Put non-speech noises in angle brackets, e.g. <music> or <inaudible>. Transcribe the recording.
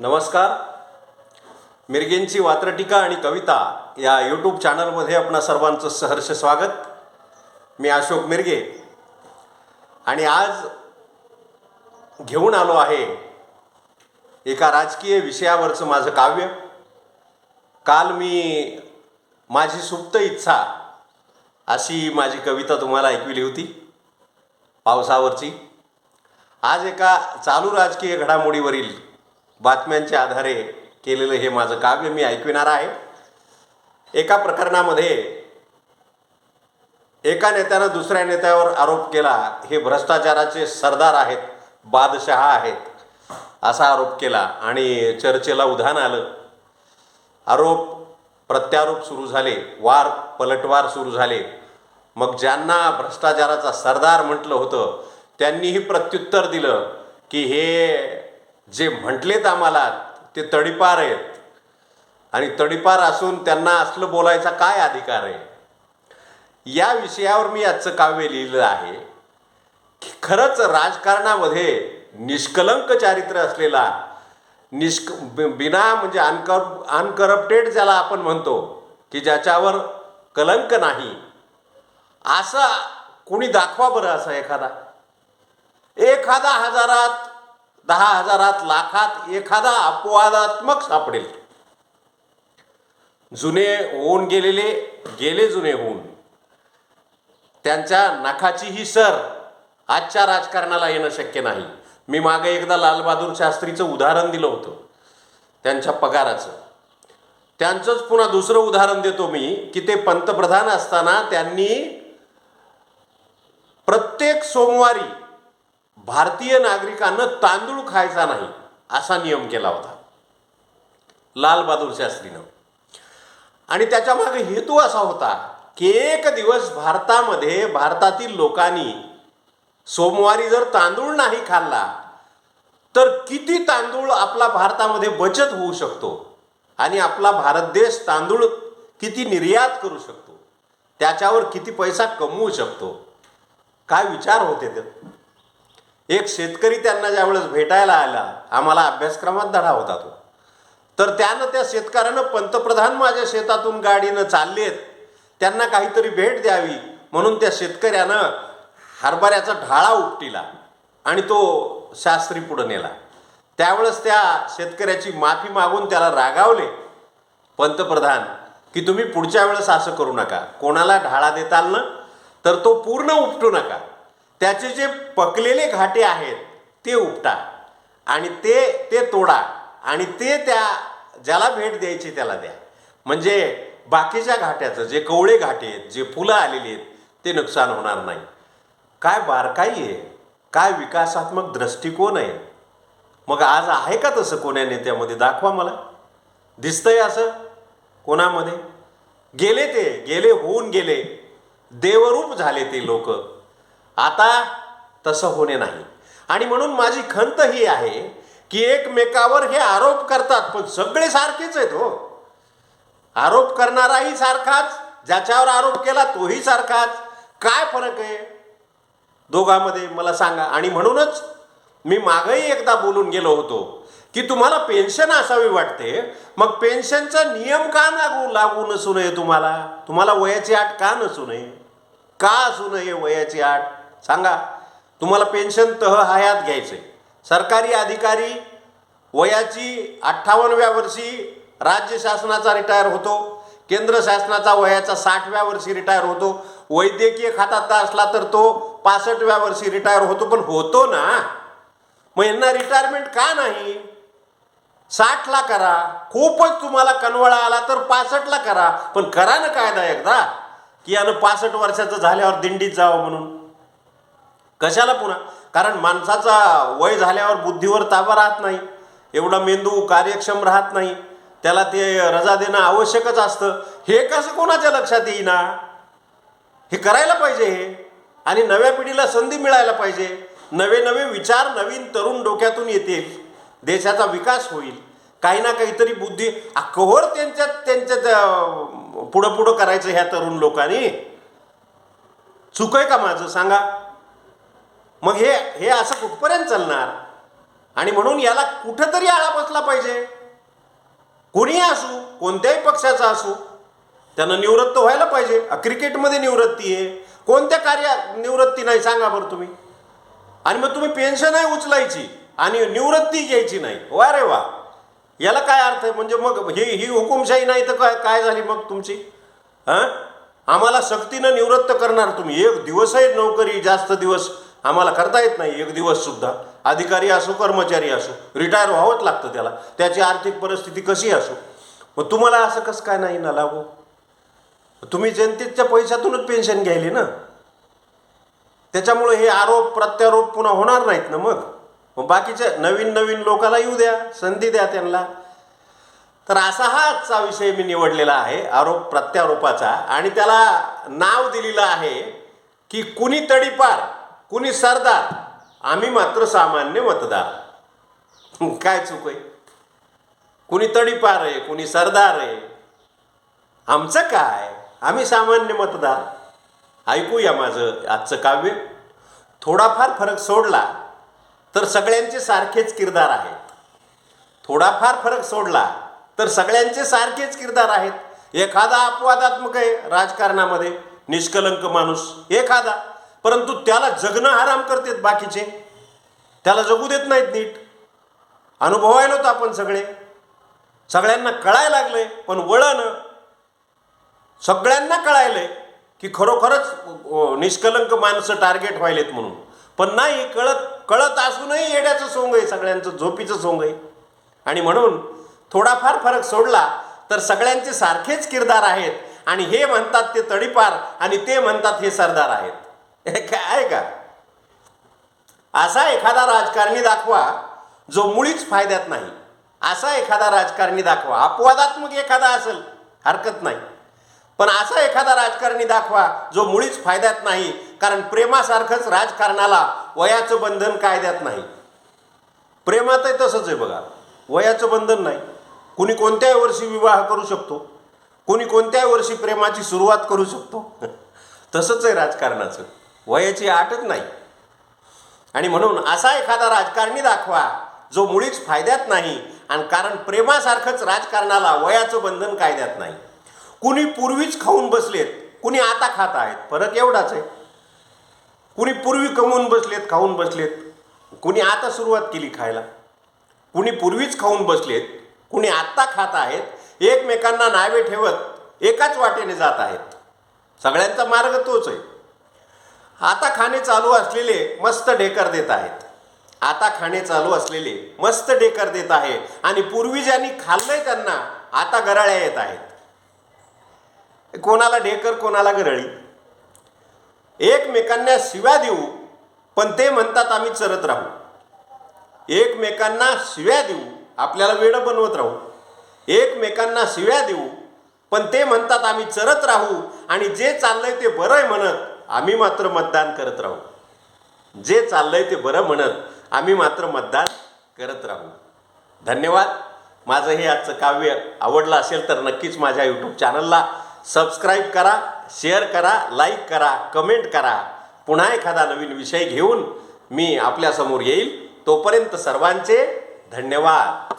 नमस्कार. मिरगेंची वात्रटीका आणि कविता या यूट्यूब चॅनलमध्ये आपणा सर्वांचं सहर्ष स्वागत. मी अशोक मिरगे. आणि आज घेऊन आलो आहे एका राजकीय विषयावरचं माझं काव्य. काल मी माझी सुप्त इच्छा अशी माझी कविता तुम्हाला ऐकविली होती पावसावरची. आज एका चालू राजकीय घडामोडीवरील बातम्यांच्या आधारे केलेलं हे माझं काव्य मी ऐकविणार आहे. एका प्रकरणामध्ये एका नेत्यानं दुसऱ्या नेत्यावर आरोप केला. हे भ्रष्टाचाराचे सरदार आहेत बादशहा आहेत असा आरोप केला आणि चर्चेला उधाण आलं. आरोप प्रत्यारोप सुरू झाले वार पलटवार सुरू झाले. मग ज्यांना भ्रष्टाचाराचा सरदार म्हटलं होतं त्यांनीही प्रत्युत्तर दिलं की हे जे म्हटलेत आम्हाला ते तडीपार आहेत. आणि तडीपार असून त्यांना असलं बोलायचा काय अधिकार आहे? या विषयावर मी आजचं काव्य लिहिलं आहे की खरंच राजकारणामध्ये निष्कलंक चारित्र्य असलेला निष्क बिना म्हणजे अनकर अनकरप्टेड ज्याला आपण म्हणतो की ज्याच्यावर कलंक नाही असा कोणी दाखवा बरं असा एखादा? एखादा हजारात दहा हजारात लाखात एखादा अपवादात्मक सापडेल. जुने होऊन गेलेले गेले जुने होऊन. त्यांच्या नखाची ही सर आजच्या राजकारणाला येणं शक्य नाही. मी मागे एकदा लालबहादूर शास्त्रीचं उदाहरण दिलं होतं. त्यांच्या पगाराचं. त्यांचंच पुन्हा दुसरं उदाहरण देतो मी की ते पंतप्रधान असताना त्यांनी प्रत्येक सोमवारी भारतीय नागरिकांना तांदूळ खायचा नाही असा नियम केला होता. लालबहादूर शास्त्रीनं. आणि त्याच्यामागे हेतू असा होता की एक दिवस भारतामध्ये भारतातील लोकांनी सोमवारी जर तांदूळ नाही खाल्ला तर किती तांदूळ आपला भारतामध्ये बचत होऊ शकतो? आणि आपला भारत देश तांदूळ किती निर्यात करू शकतो? त्याच्यावर किती पैसा कमवू शकतो? काय विचार होते ते? एक शेतकरी त्यांना ज्यावेळेस भेटायला आला आम्हाला अभ्यासक्रमात धडा होता तो. तर त्यानं त्या शेतकऱ्यानं पंतप्रधान माझ्या शेतातून गाडीनं चाललेत त्यांना काहीतरी भेट द्यावी म्हणून त्या शेतकऱ्यानं हरभऱ्याचा ढाळा उपटिला आणि तो शास्त्री पुढं नेला. त्यावेळेस त्या शेतकऱ्याची माफी मागून त्याला रागावले पंतप्रधान की तुम्ही पुढच्या वेळेस असं करू नका कोणाला ढाळा देताल ना तर तो पूर्ण उपटू नका. त्याचे जे पकलेले घाटे आहेत ते उपटा. आणि ते ते तोडा. आणि ते त्या ज्याला भेट द्यायची त्याला द्या. म्हणजे बाकीच्या घाट्याचं जे कवळे घाटे आहेत जे फुलं आलेली आहेत ते नुकसान होणार नाही. काय बारकाई आहे. काय विकासात्मक दृष्टिकोन आहे. मग आज आहे का तसं कोण्या नेत्यामध्ये? दाखवा मला. दिसतंय असं? कोणामध्ये? गेले ते गेले होऊन गेले. देवरूप झाले ते लोक. आता तसं होणे नाही. आणि म्हणून माझी खंत ही आहे की एकमेकावर हे आरोप करतात पण सगळे सारखेच आहेत हो. आरोप करणाराही सारखाच ज्याच्यावर आरोप केला तोही सारखाच. काय फरक आहे? दोघांमध्ये मला सांगा. आणि म्हणूनच मी मागही एकदा बोलून गेलो होतो की तुम्हाला पेन्शन असावी वाटते. मग पेन्शनचा नियम का लागू लागू नसू नये तुम्हाला? तुम्हाला वयाची आठ का नसू नये? का असू नये वयाची आठ? सांगा तुम्हाला पेन्शन तह हयात घ्यायचं आहे सरकारी अधिकारी वयाची अठ्ठावन्नव्या वर्षी राज्य शासनाचा रिटायर होतो केंद्र शासनाचा वयाचा साठव्या वर्षी रिटायर होतो वैद्यकीय खात्यात असला तर तो पासष्टव्या वर्षी रिटायर होतो पण होतो ना. मग यांना रिटायरमेंट का नाही? साठला करा खूपच तुम्हाला कनवळा आला तर पासष्टला करा पण करा ना कायदा एकदा की यानं पासष्ट वर्षाचं झाल्यावर दिंडीत जावं म्हणून. कशाला पुन्हा कारण माणसाचा वय झाल्यावर बुद्धीवर ताबा राहत नाही. एवढा मेंदू कार्यक्षम राहत नाही. त्याला ते रजा देणं आवश्यकच असतं. हे कसं कोणाच्या लक्षात येईना? हे करायला पाहिजे हे. आणि नव्या पिढीला संधी मिळायला पाहिजे. नवे नवे विचार नवीन तरुण डोक्यातून येतील. देशाचा विकास होईल. काही ना काहीतरी बुद्धी आ, त्यांच्यात त्यांच्यात पुढं पुढं करायचं ह्या तरुण लोकांनी. चुक आहे का माझं? सांगा. मग हे हे असं कुठपर्यंत चालणार? आणि म्हणून याला कुठंतरी आळा बसला पाहिजे. कोणीही असू कोणत्याही पक्षाचा असू त्यानं निवृत्त व्हायला पाहिजे. क्रिकेटमध्ये निवृत्ती आहे. कोणत्या कार्यात निवृत्ती नाही सांगा बरं तुम्ही. आणि मग तुम्ही पेन्शनही उचलायची आणि निवृत्ती घ्यायची नाही. वा रे वा. याला काय अर्थ आहे? म्हणजे मग ही ही हुकुमशाही नाही तर काय काय झाली मग तुमची? हां आम्हाला सक्तीनं निवृत्त करणार तुम्ही. एक दिवसही नोकरी जास्त दिवस आम्हाला करता येत नाही एक दिवससुद्धा अधिकारी असो कर्मचारी असो रिटायर व्हावंच लागतं त्याला. त्याची आर्थिक परिस्थिती कशी असो. मग तुम्हाला असं कसं काय नाही ना लागू? तुम्ही जनतेच्या पैशातूनच पेन्शन घ्यायली ना. त्याच्यामुळे हे आरोप प्रत्यारोप पुन्हा होणार नाहीत ना मग. मग बाकीच्या नवीन नवीन लोकाला येऊ द्या संधी द्या त्यांना. तर असा हा आजचा विषय मी निवडलेला आहे आरोप प्रत्यारोपाचा. आणि त्याला नाव दिलेलं आहे की कुणी तडीपार कुणी सरदार? आम्ही मात्र सामान्य मतदार. काय चूक आहे? कुणी तडीपार आहे कुणी सरदार आहे? आमचं काय? आम्ही सामान्य मतदार. ऐकूया माझं आजचं काव्य. थोडाफार फरक सोडला तर सगळ्यांचे सारखेच किरदार आहेत. थोडाफार फरक सोडला तर सगळ्यांचे सारखेच किरदार आहेत. एखादा अपवादात्मक आहे राजकारणामध्ये निष्कलंक माणूस. एखादा. परंतु त्याला जगणं आराम करतात बाकीचे. त्याला जगू देत नाहीत नीट. अनुभवायला होतं आपण सगळे. सगळ्यांना कळायला लागले पण वळणं सगळ्यांना कळायलंय की खरोखरच निष्कलंक माणसं टार्गेट व्हायलेत म्हणून. पण नाही कळत कळत असूनही येड्याचं सोंग आहे सगळ्यांचं झोपीचं सोंग आहे. आणि म्हणून थोडाफार फरक सोडला तर सगळ्यांचे सारखेच किरदार आहेत. आणि हे म्हणतात ते तडीपार आणि ते म्हणतात हे सरदार आहेत. हे काय आहे का? असा एखादा राजकारणी दाखवा जो मुळीच फायद्यात नाही. असा एखादा राजकारणी दाखवा. अपवादात्मक एखादा असेल हरकत नाही. पण असा एखादा राजकारणी दाखवा जो मुळीच फायद्यात नाही कारण प्रेमासारखंच राजकारणाला वयाचं बंधन कायद्यात नाही. प्रेमातही तसंच आहे बघा. वयाचं बंधन नाही. कुणी कोणत्याही वर्षी विवाह करू शकतो. कुणी कोणत्याही वर्षी प्रेमाची सुरुवात करू शकतो. <laughs> तसंच आहे राजकारणाचं. वयाची आटच नाही. आणि म्हणून असा एखादा राजकारणी दाखवा जो मुळीच फायद्यात नाही आणि कारण प्रेमासारखंच राजकारणाला वयाचं बंधन कायद्यात नाही. कुणी पूर्वीच खाऊन बसलेत कुणी आता खात आहेत फरक एवढाच आहे. कुणी पूर्वी कमवून बसलेत खाऊन बसलेत कुणी आता सुरुवात केली खायला. कुणी पूर्वीच खाऊन बसलेत कुणी आत्ता खात आहेत एकमेकांना नावे ठेवत एकाच वाटेने जात आहेत. सगळ्यांचा मार्ग तोच आहे. आता खाणे चालू असलेले मस्त ढेकर देत आहेत. आता खाणे चालू असलेले मस्त ढेकर देत आहे. आणि पूर्वी ज्यांनी खाल्लंय त्यांना आता गराळ्या येत आहेत. कोणाला ढेकर कोणाला गरळी. एकमेकांना शिव्या देऊ पण ते म्हणतात आम्ही चरत राहू. एकमेकांना शिव्या देऊ आपल्याला वेळ बनवत राहू. एकमेकांना शिव्या देऊ पण ते म्हणतात आम्ही चरत राहू. आणि जे चाललंय ते बरं आहे म्हणत आम्ही मात्र मतदान करत राहू. जे चाललंय ते बरं म्हणत आम्ही मात्र मतदान करत राहू. धन्यवाद. माझं हे आजचं काव्य आवडलं असेल तर नक्कीच माझ्या यूट्यूब चॅनलला सबस्क्राईब करा शेअर करा लाईक करा कमेंट करा. पुन्हा एखादा नवीन विषय घेऊन मी आपल्यासमोर येईल. तोपर्यंत सर्वांचे धन्यवाद.